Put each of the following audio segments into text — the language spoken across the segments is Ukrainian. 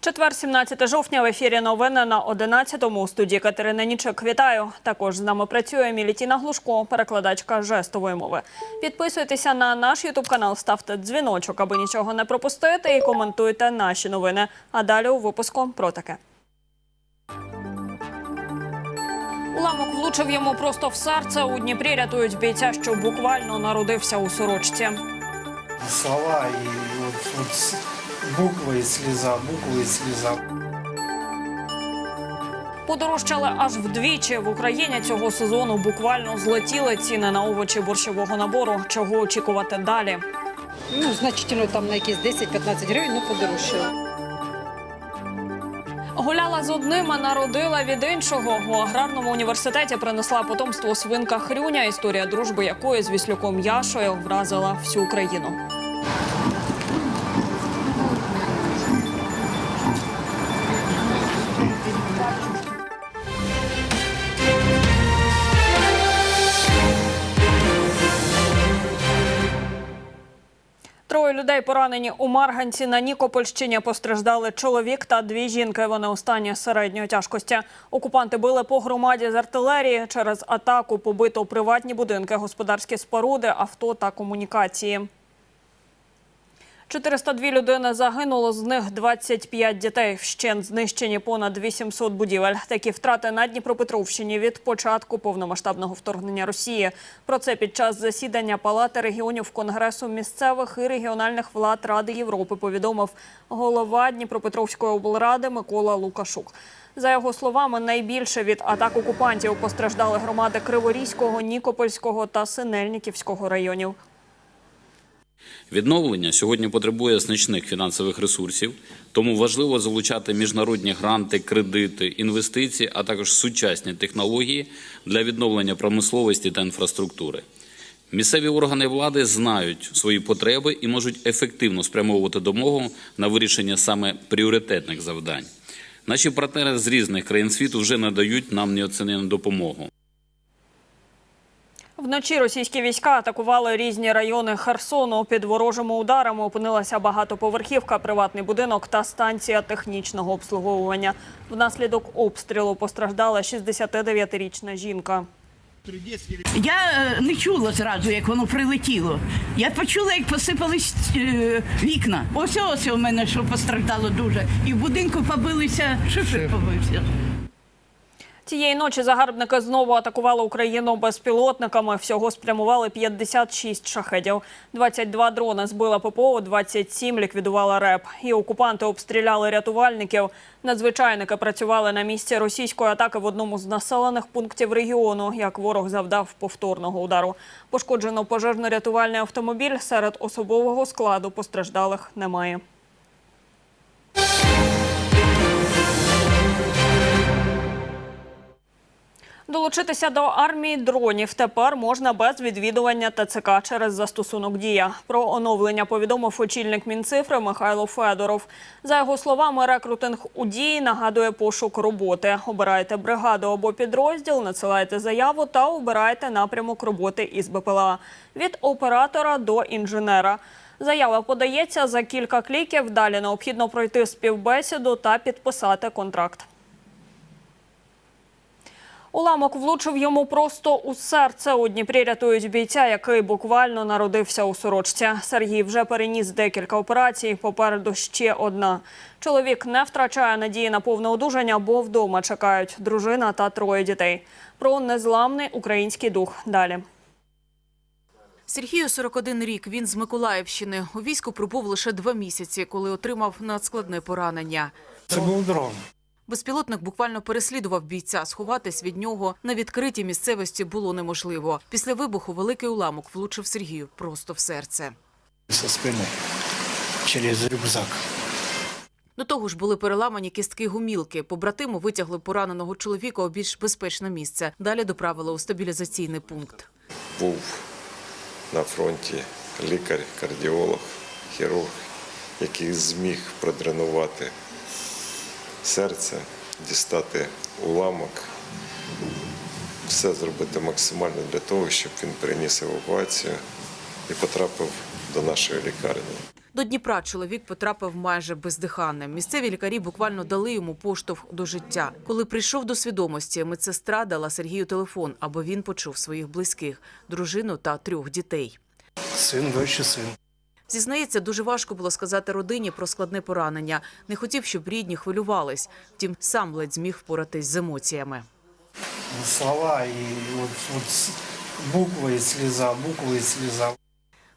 Четвер, 17 жовтня, в ефірі новини на 11-му. У студії Катерина Нічик. Вітаю. Також з нами працює Мілітіна Глушко, перекладачка жестової мови. Підписуйтеся на наш ютуб канал, ставте дзвіночок, аби нічого не пропустити, і коментуйте наші новини. А далі у випуску про таке. Уламок влучив йому просто в серце. У Дніпрі рятують бійця, що буквально народився у сорочці. слова вот с- буквы и слеза, буквы и слеза. Подорожчали аж вдвічі в Україні цього сезону. Буквально злетіли ціни на овочі борщового набору. Чого очікувати далі? Ну, значительно там на якісь 10-15 гривень, ну подорожчало. Гуляла з одним, а народила від іншого. У аграрному університеті принесла потомство свинка Хрюня, історія дружби якої з Віслюком Яшою вразила всю Україну. Людей поранені у Марганці на Нікопольщині. Постраждали чоловік та дві жінки. Вони у стані середньої тяжкості. Окупанти били по громаді з артилерії. Через атаку побито приватні будинки, господарські споруди, авто та комунікації. 402 людини загинуло, з них 25 дітей. Вщент знищені понад 800 будівель. Такі втрати на Дніпропетровщині від початку повномасштабного вторгнення Росії. Про це під час засідання Палати регіонів Конгресу місцевих і регіональних влад Ради Європи повідомив голова Дніпропетровської облради Микола Лукашук. За його словами, найбільше від атак окупантів постраждали громади Криворізького, Нікопольського та Синельниківського районів. Відновлення сьогодні потребує значних фінансових ресурсів, тому важливо залучати міжнародні гранти, кредити, інвестиції, а також сучасні технології для відновлення промисловості та інфраструктури. Місцеві органи влади знають свої потреби і можуть ефективно спрямовувати допомогу на вирішення саме пріоритетних завдань. Наші партнери з різних країн світу вже надають нам неоцінену допомогу. Вночі російські війська атакували різні райони Херсону. Під ворожими ударами опинилася багатоповерхівка, приватний будинок та станція технічного обслуговування. Внаслідок обстрілу постраждала 69-річна жінка. Я е, не чула зразу, як воно прилетіло. Я почула, як посипались е, вікна. Ось ось у мене що постраждало дуже. І в будинку побилися, шифер побився. Цієї ночі загарбники знову атакували Україну безпілотниками. Всього спрямували 56 шахедів. 22 дрони збила ППО, 27 ліквідувала РЕП. І окупанти обстріляли рятувальників. Надзвичайники працювали на місці російської атаки в одному з населених пунктів регіону, як ворог завдав повторного удару. Пошкоджено пожежно-рятувальний автомобіль. Серед особового складу постраждалих немає. Долучитися до армії дронів тепер можна без відвідування ТЦК через застосунок Дія. Про оновлення повідомив очільник Мінцифри Михайло Федоров. За його словами, рекрутинг у дії нагадує пошук роботи. Обирайте бригаду або підрозділ, надсилайте заяву та обирайте напрямок роботи із БПЛА від оператора до інженера. Заява подається за кілька кліків. Далі необхідно пройти співбесіду та підписати контракт. Уламок влучив йому просто у серце. У Дніпрі рятують бійця, який буквально народився у сорочці. Сергій вже переніс декілька операцій. Попереду ще одна. Чоловік не втрачає надії на повне одужання, бо вдома чекають дружина та троє дітей. Про незламний український дух далі. Сергію 41 рік. Він з Миколаївщини. У війську пробув лише два місяці, коли отримав надскладне поранення. Це був дрон. Безпілотник буквально переслідував бійця. Сховатись від нього на відкритій місцевості було неможливо. Після вибуху великий уламок влучив Сергію просто в серце. Со спини через рюкзак. До того ж були переламані кістки гумілки. Побратиму витягли пораненого чоловіка у більш безпечне місце. Далі доправили у стабілізаційний пункт. був на фронті лікар, кардіолог, хірург, який зміг продренувати серце, дістати уламок, все зробити максимально для того, щоб він переніс евакуацію і потрапив до нашої лікарні. До Дніпра чоловік потрапив майже бездиханним. Місцеві лікарі буквально дали йому поштовх до життя. Коли прийшов до свідомості, медсестра дала Сергію телефон, аби він почув своїх близьких, дружину та трьох дітей. Сын, дочь и сын. Зізнається, дуже важко було сказати родині про складне поранення. Не хотів, щоб рідні хвилювались. Втім, сам ледь зміг впоратись з емоціями. Слова и вот, вот с- буквы и слеза, буквы и слеза.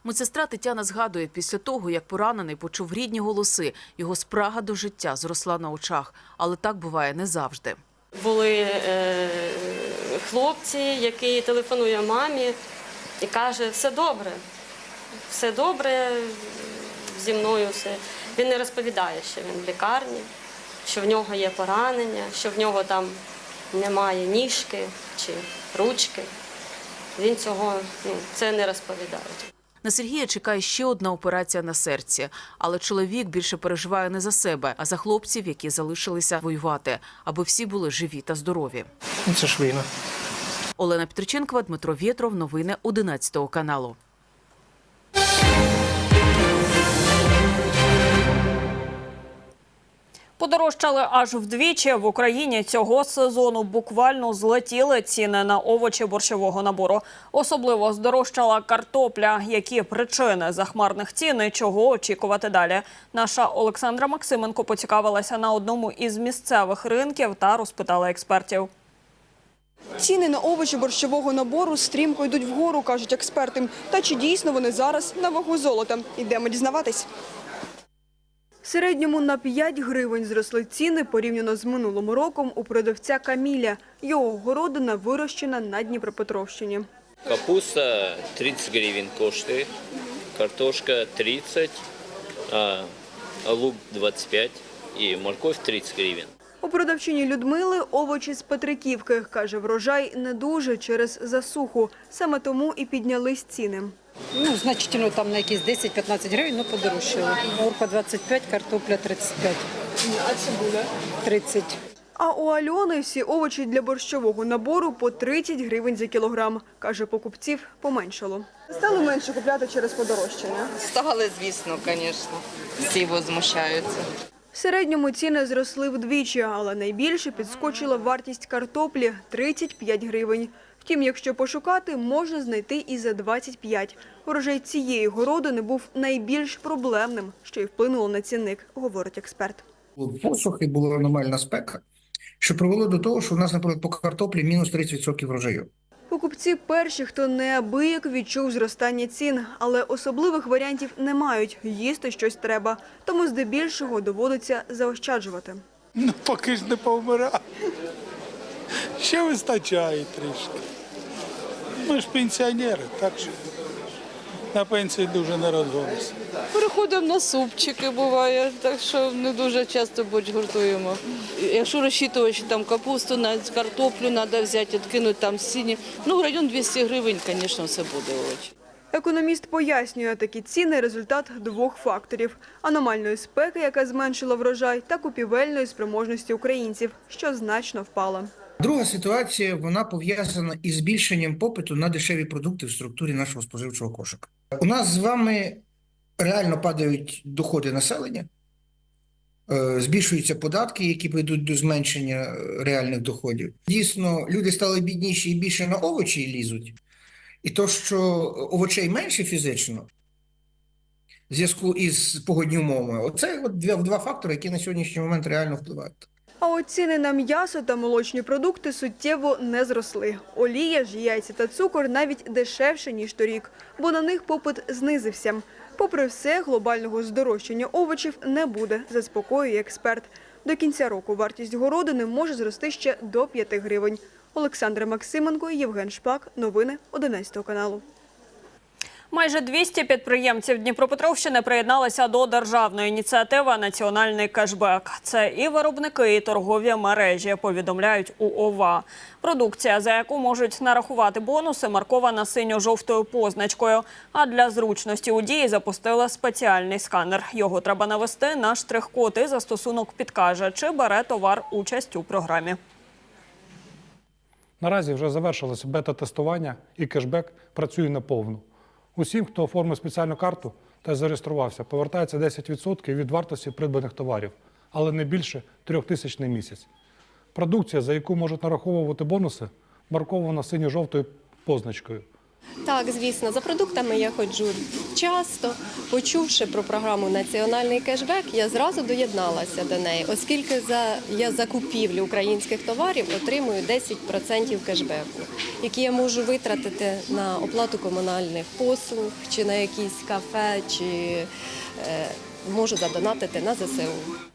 Медсестра Тетяна згадує, після того, як поранений почув рідні голоси, його спрага до життя зросла на очах. Але так буває не завжди. Були е, хлопці, які телефонує мамі і каже, все добре, все добре зі мною все. Він не розповідає, що він в лікарні, що в нього є поранення, що в нього там немає ніжки чи ручки. Він цього ну, це не розповідає. На Сергія чекає ще одна операція на серці, але чоловік більше переживає не за себе, а за хлопців, які залишилися воювати, аби всі були живі та здорові. Ну, це ж війна. Олена Петриченкова, Дмитро Вєтров. Новини 11 каналу. Подорожчали аж вдвічі. В Україні цього сезону буквально злетіли ціни на овочі борщового набору. Особливо здорожчала картопля. Які причини захмарних цін і чого очікувати далі? Наша Олександра Максименко поцікавилася на одному із місцевих ринків та розпитала експертів. Ціни на овочі борщового набору стрімко йдуть вгору, кажуть експерти. Та чи дійсно вони зараз на вагу золота? Йдемо дізнаватись. В середньому на 5 гривень зросли ціни порівняно з минулим роком у продавця Каміля. Його городина вирощена на Дніпропетровщині. Капуста 30 гривен коштует, картошка 30, а лук 25 и морковь 30 гривен. У продавчині Людмили овочі з Петриківки. Каже, врожай не дуже через засуху. Саме тому і піднялись ціни. Ну, значительно там на якісь 10-15 гривень, ну подорожчало. Морква 25, картопля 35. А цибуля? 30. А у Альони всі овочі для борщового набору по 30 гривень за кілограм. Каже, покупців поменшало. Стали менше купляти через подорожчання. Стали, звісно, звісно. Всі возмущаються. В середньому ціни зросли вдвічі, але найбільше підскочила вартість картоплі – 35 гривень. Втім, якщо пошукати, можна знайти і за 25. Урожай цієї городини був найбільш проблемним, що й вплинуло на цінник, говорить експерт. Посухи, була аномальна спека, що привело до того, що в нас, наприклад, по картоплі мінус 30% врожаю. Покупці перші, хто неабияк відчув зростання цін, але особливих варіантів не мають. Їсти щось треба, тому здебільшого доводиться заощаджувати. Ну, поки ж не повмирав. Ще вистачає трішки. Ми ж пенсіонери, так що на пенсії дуже не розгонися. Переходимо на супчики, буває, так що не дуже часто борщ гуртуємо. Якщо розчитувати, що там капусту, на картоплю треба взяти, відкинути там сіні, ну, в район 200 гривень, звісно, все буде. Економіст пояснює, такі ціни – результат двох факторів – аномальної спеки, яка зменшила врожай, та купівельної спроможності українців, що значно впала. Друга ситуація вона пов'язана із збільшенням попиту на дешеві продукти в структурі нашого споживчого кошика. У нас з вами реально падають доходи населення, е, збільшуються податки, які ведуть до зменшення е, реальних доходів. Дійсно, люди стали бідніші і більше на овочі лізуть. І то, що овочей менше фізично, в зв'язку із погодні умовами, оце от два, два фактори, які на сьогоднішній момент реально впливають. А от ціни на м'ясо та молочні продукти суттєво не зросли. Олія ж, яйця та цукор навіть дешевше, ніж торік, бо на них попит знизився. Попри все, глобального здорожчання овочів не буде, заспокоює експерт. До кінця року вартість городини може зрости ще до 5 гривень. Олександра Максименко, Євген Шпак. Новини 11 каналу. Майже 200 підприємців Дніпропетровщини приєдналися до державної ініціативи Національний кешбек. Це і виробники, і торгові мережі, повідомляють у ОВА. Продукція, за яку можуть нарахувати бонуси, маркована синьо-жовтою позначкою. А для зручності у дії запустили спеціальний сканер. Його треба навести на штрих-код і застосунок підкаже, чи бере товар участь у програмі. Наразі вже завершилося бета-тестування і кешбек працює наповну. Усім, хто оформив спеціальну карту, та зареєструвався, повертається 10% від вартості придбаних товарів, але не більше 3 тисяч на місяць. Продукція, за яку можуть нараховувати бонуси, маркована синьо-жовтою позначкою. Так, звісно, за продуктами я ходжу часто. Почувши про програму Національний кешбек, я зразу доєдналася до неї, оскільки за я закупівлю українських товарів отримую 10% кешбеку, які я можу витратити на оплату комунальних послуг, чи на якісь кафе, чи е, можу задонатити на ЗСУ.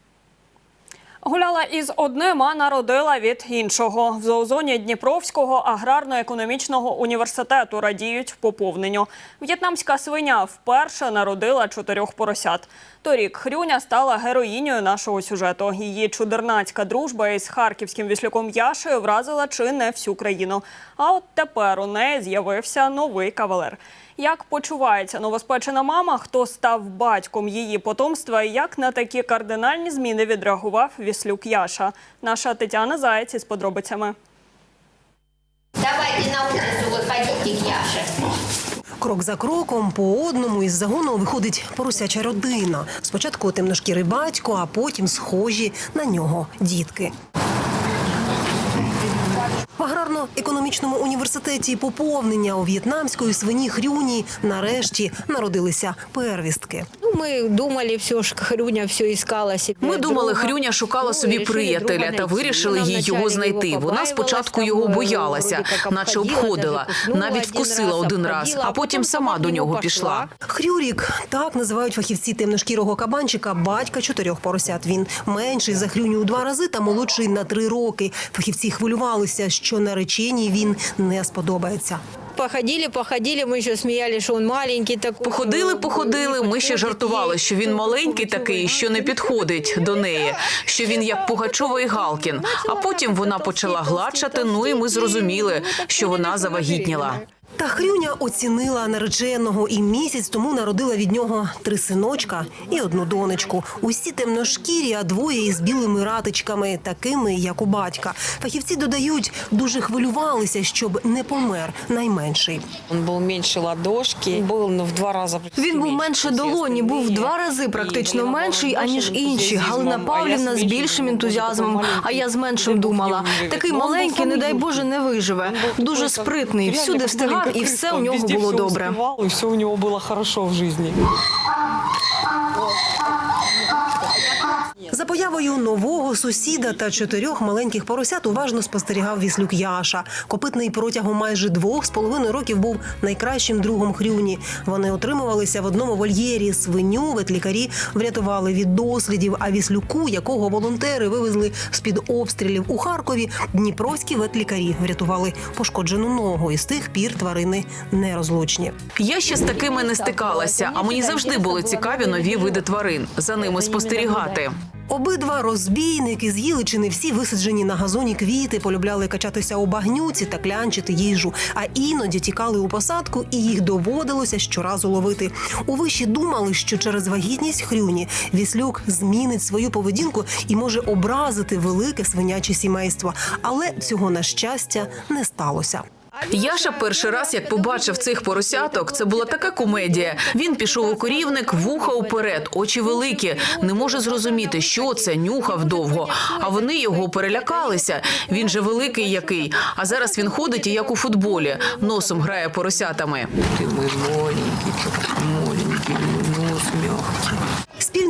Гуляла із одним, а народила від іншого. В зоозоні Дніпровського аграрно-економічного університету радіють поповненню. В'єтнамська свиня вперше народила чотирьох поросят. Торік Хрюня стала героїнею нашого сюжету. Її чудернацька дружба із харківським віслюком Яшею вразила чи не всю країну. А от тепер у неї з'явився новий кавалер. Як почувається новоспечена мама, хто став батьком її потомства і як на такі кардинальні зміни відреагував Віслюк Яша? Наша Тетяна Заєць із подробицями. Давайте на улицу выходите к Яше. Крок за кроком по одному із загону виходить поросяча родина. Спочатку темношкірий батько, а потім схожі на нього дітки. В аграрно-економічному університеті поповнення у в'єтнамської свині хрюні нарешті народилися первістки. Ми думали, все ж Хрюня все искала себе. Ми думали. Хрюня шукала Ну, собі приятеля та вирішили їй його знайти. Вона спочатку його е, боялася, наче обходила, навіть вкусила один раз, а потім сама до нього пішла. Хрюрік так називають фахівці темношкірого кабанчика батька чотирьох поросят. Він менший за хрюню у два рази та молодший на три роки. Фахівці хвилювалися, що нареченій він не сподобається. Походили, походили, ми ще сміялися, що він маленький такий. Походили, походили. Ми ще жартували, що він маленький такий, що не підходить до неї, що він як Пугачова і Галкін. А потім вона почала гладшати. Ну і ми зрозуміли, що вона завагітніла. Та Хрюня оцінила нареченого і місяць тому народила від нього три синочка і одну донечку. Усі темношкірі, а двоє із білими ратичками, такими, як у батька. Фахівці додають, дуже хвилювалися, щоб не помер найменший. Він був менше ладошки, був ну, в два рази. Він був менше долоні, був в два рази практично менший, аніж інші. Галина Павлівна з більшим ентузіазмом, а я з меншим думала. Такий маленький, не дай Боже, не виживе. Дуже спритний, всюди встигав, і все у нього було добре. Все у нього було хорошо в житті. За появою нового сусіда та чотирьох маленьких поросят уважно спостерігав віслюк Яша. Копитний протягом майже двох з половиною років був найкращим другом хрюні. Вони отримувалися в одному вольєрі. Свиню ветлікарі врятували від дослідів. А віслюку, якого волонтери вивезли з під обстрілів у Харкові, дніпровські ветлікарі врятували пошкоджену ногу. І з тих пір тварини нерозлучні. Я ще з такими не стикалася, а мені завжди були цікаві нові види тварин. За ними спостерігати. Обидва розбійники з'їли чи не всі висаджені на газоні квіти, полюбляли качатися у багнюці та клянчити їжу. А іноді тікали у посадку, і їх доводилося щоразу ловити. У виші думали, що через вагітність хрюні віслюк змінить свою поведінку і може образити велике свиняче сімейство. Але цього на щастя не сталося. Яша перший раз, як побачив цих поросяток, це була така комедія. Він пішов у корівник, вуха уперед, очі великі. Не може зрозуміти, що це нюхав довго. А вони його перелякалися. Він же великий який. А зараз він ходить і як у футболі, носом грає поросятами. Ти мій маленький, маленький, нос м'який.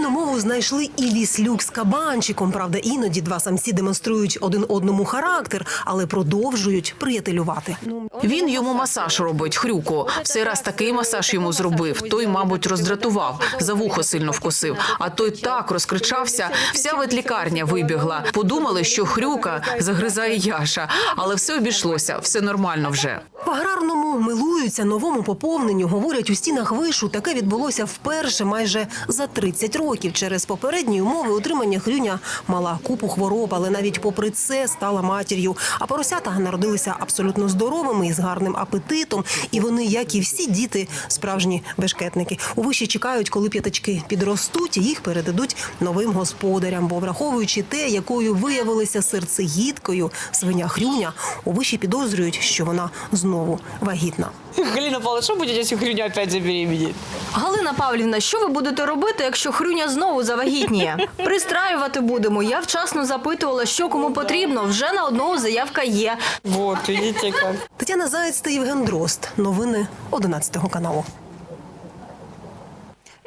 Спільну мову знайшли і віслюк з кабанчиком. Правда, іноді два самці демонструють один одному характер, але продовжують приятелювати. Він йому масаж робить, хрюку. В цей раз такий масаж йому зробив. Той, мабуть, роздратував, за вухо сильно вкусив. А той так розкричався, вся ветлікарня вибігла. Подумали, що хрюка загризає Яша, але все обійшлося, все нормально вже. В аграрному милуються новому поповненню. Говорять, у стінах вишу таке відбулося вперше майже за 30 років. Років. Через попередні умови утримання хрюня мала купу хвороб, але навіть попри це стала матір'ю. А поросята народилися абсолютно здоровими і з гарним апетитом. І вони, як і всі діти, справжні бешкетники. У виші чекають, коли п'ятачки підростуть, і їх передадуть новим господарям. Бо враховуючи те, якою виявилася серцегідкою свиня хрюня, у виші підозрюють, що вона знову вагітна. Галина Павловна, що буде, якщо Хрюня опять забеременеет? Галина Павлівна, що ви будете робити, якщо хрюня знову завагітніє? Пристраювати будемо. Я вчасно запитувала, що кому потрібно. Вже на одного заявка є. Вот, видите як. Тетяна Заєць та Євген Дрозд. Новини 11 каналу.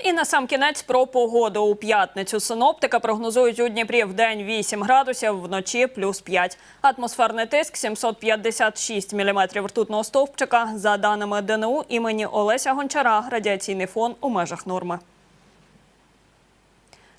І на сам кінець про погоду у п'ятницю. Синоптика прогнозують у Дніпрі в день 8 градусів, вночі плюс 5. Атмосферний тиск 756 міліметрів ртутного стовпчика. За даними ДНУ імені Олеся Гончара, радіаційний фон у межах норми.